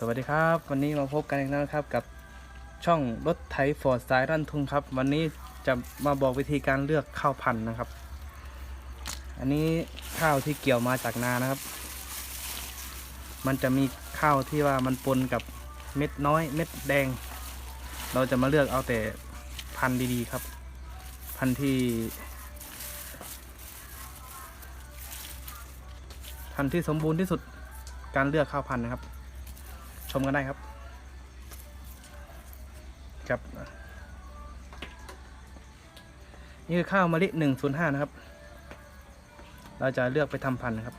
สวัสดีครับ วันนี้มาพบกันอีกแล้วครับกับช่องรถไถฟอร์ดสายรันทุงครับ วันนี้จะมาบอกวิธีการเลือกข้าวพันธุ์นะครับ อันนี้ข้าวที่เกี่ยวมาจากนานะครับ มันจะมีข้าวที่ว่ามันปนกับเม็ดน้อยเม็ดแดง เราจะมาเลือกเอาแต่พันธุ์ดีๆครับ พันธุ์ที่ พันธุ์ที่สมบูรณ์ที่สุดการเลือกข้าวพันธุ์นะครับ ชมกันได้ครับ ครับ นี่คือข้าวมะลิหนึ่งศูนย์ห้านะครับ เราจะเลือกไปทำพันธุ์ครับ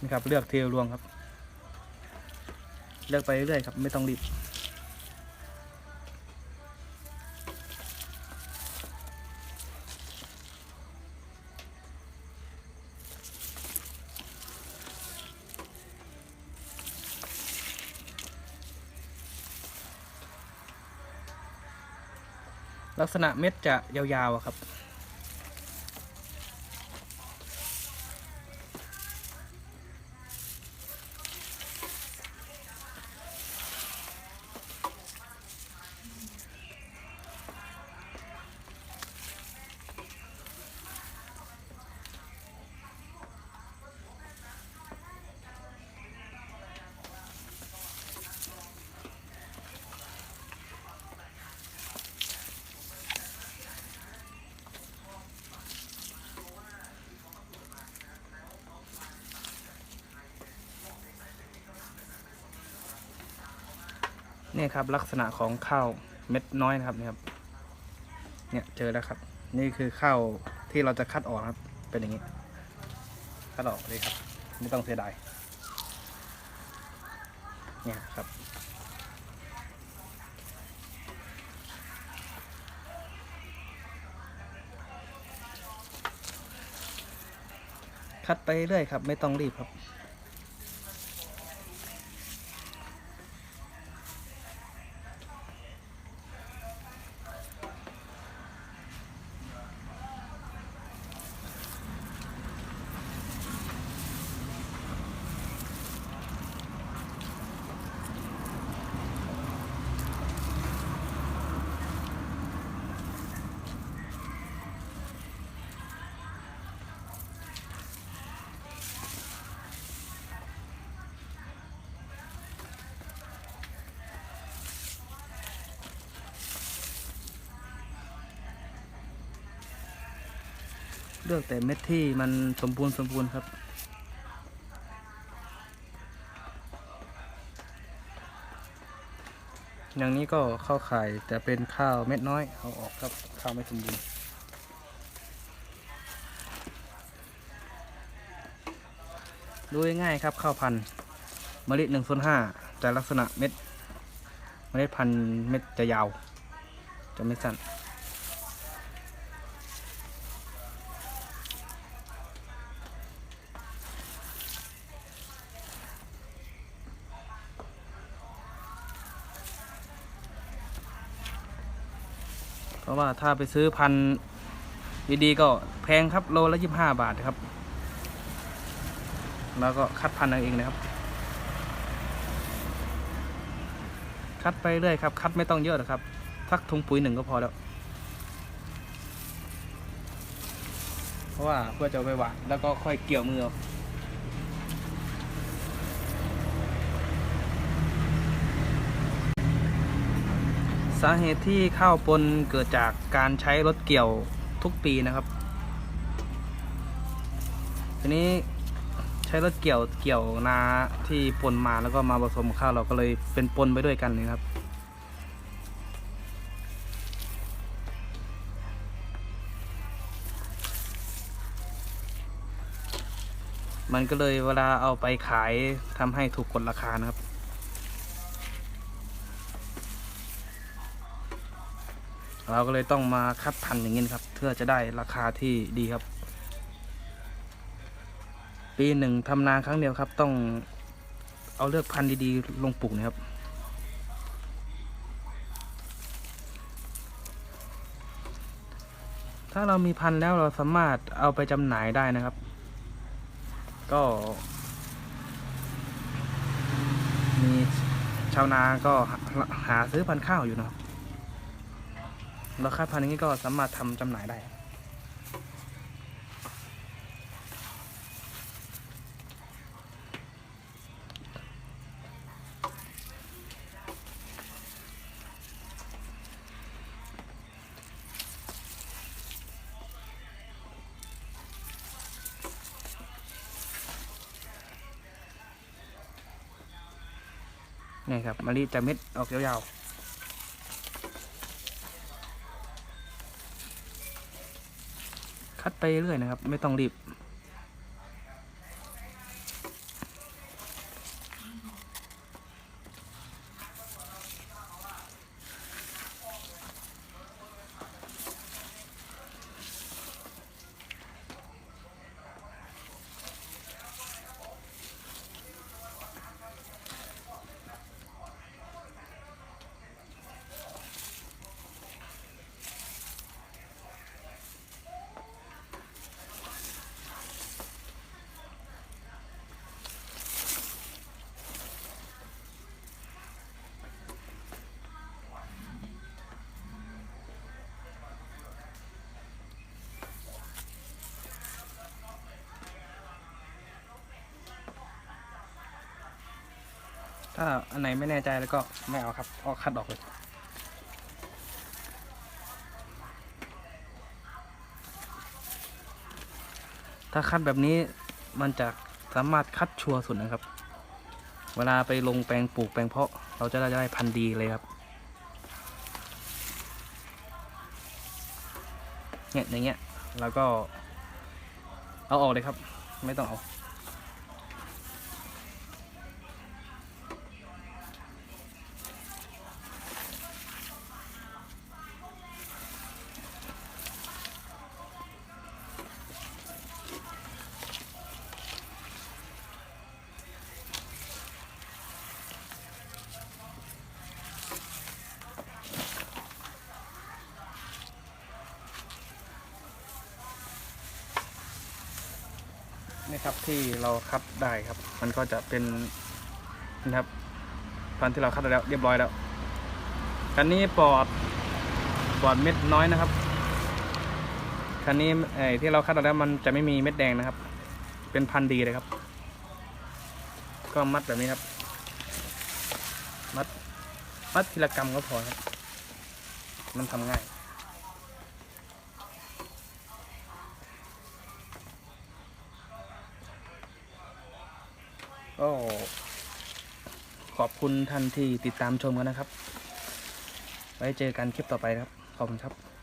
นี่ครับเลือกเทรวงครับ เลือกไปเรื่อยครับ ไม่ต้องรีบ ลักษณะเม็ดจะยาวๆครับ นี่ครับลักษณะของข้าวเม็ดน้อยนะครับเนี่ยครับ เนี่ยเจอแล้วครับ นี่คือข้าวที่เราจะคัดออกครับ เป็นอย่างนี้ คัดออกเลยครับ ไม่ต้องเสียดาย เนี่ยครับคัดไปเรื่อยครับ ไม่ต้องรีบครับ เลือกแต่เม็ดที่มันสมบูรณ์สมบูรณ์ครับ อย่างนี้ก็ข้าวไข่แต่เป็นข้าวเม็ดน้อยเอาออกครับข้าวไม่สมบูรณ์ดูง่ายครับข้าวพันธุ์เมล็ดหนึ่งส่วนห้าจะลักษณะเม็ดเมล็ดพันธุ์เม็ดจะยาว จะไม่สั้น เพราะว่าถ้าไปซื้อพันธุ์ดีๆก็แพงครับโลละยี่สิบห้าบาทครับ แล้วก็คัดพันธุ์เอาเองนะครับ คัดไปเรื่อยครับ คัดไม่ต้องเยอะหรอกครับสักถุงปุ๋ยหนึ่งก็พอแล้ว เพราะว่าเพื่อจะไปหวานแล้วก็ค่อยเกี่ยวมือเอา สาเหตุที่ข้าวปนเกิดจากการใช้รถเกี่ยวทุกปีนะครับทีนี้ใช้รถเกี่ยวเกี่ยวนาที่ปนมาแล้วก็มาผสมข้าวเราก็เลยเป็นปนไปด้วยกันนะครับมันก็เลยเวลาเอาไปขายทำให้ถูกกดราคานะครับ เราก็เลยต้องมาคัดพันธุ์อย่างนี้ครับ เพื่อจะได้ราคาที่ดีครับ ปีหนึ่งทำนาครั้งเดียวครับ ต้องเอาเลือกพันธุ์ดีๆ ลงปลูกนะครับถ้าเรามีพันธุ์แล้วเราสามารถเอาไปจำหน่ายได้นะครับ ก็ มีชาวนาก็หาหาซื้อพันธุ์ข้าวอยู่นะครับ แล้วค่าพันธุ์นี้ก็สามารถทำจำหน่ายได้ นี่ครับมะลิจะเม็ดออกยาวๆ คัดไปเรื่อยนะครับ ไม่ต้องรีบ ถ้าอันไหนไม่แน่ใจแล้วก็ไม่เอาครับเอาคัดออกเลยถ้าคัดแบบนี้มันจะสามารถคัดชัวร์สุดนะครับ เวลาไปลงแปลงปลูกแปลงเพาะ เราจะได้ได้พันธุ์ดีเลยครับ เนี่ยอย่างเงี้ยเราก็เอาออกเลยครับ ไม่ต้องเอา นี่ครับที่เราคัดได้ครับ มันก็จะเป็นนะครับพันที่เราคัดแล้วเรียบร้อยแล้วคันนี้ปอดปอดเม็ดน้อยนะครับคันนี้ไอ้ที่เราคัดแล้วมันจะไม่มีเม็ดแดงนะครับ เป็นพันธุ์ดีเลยครับ ก็มัดแบบนี้ครับ มัดมัดทีละกรรมก็พอครับ มันทำง่าย ก็ขอบคุณท่านที่ติดตามชมกันนะครับ ไว้เจอกันคลิปต่อไปครับ ขอบคุณครับ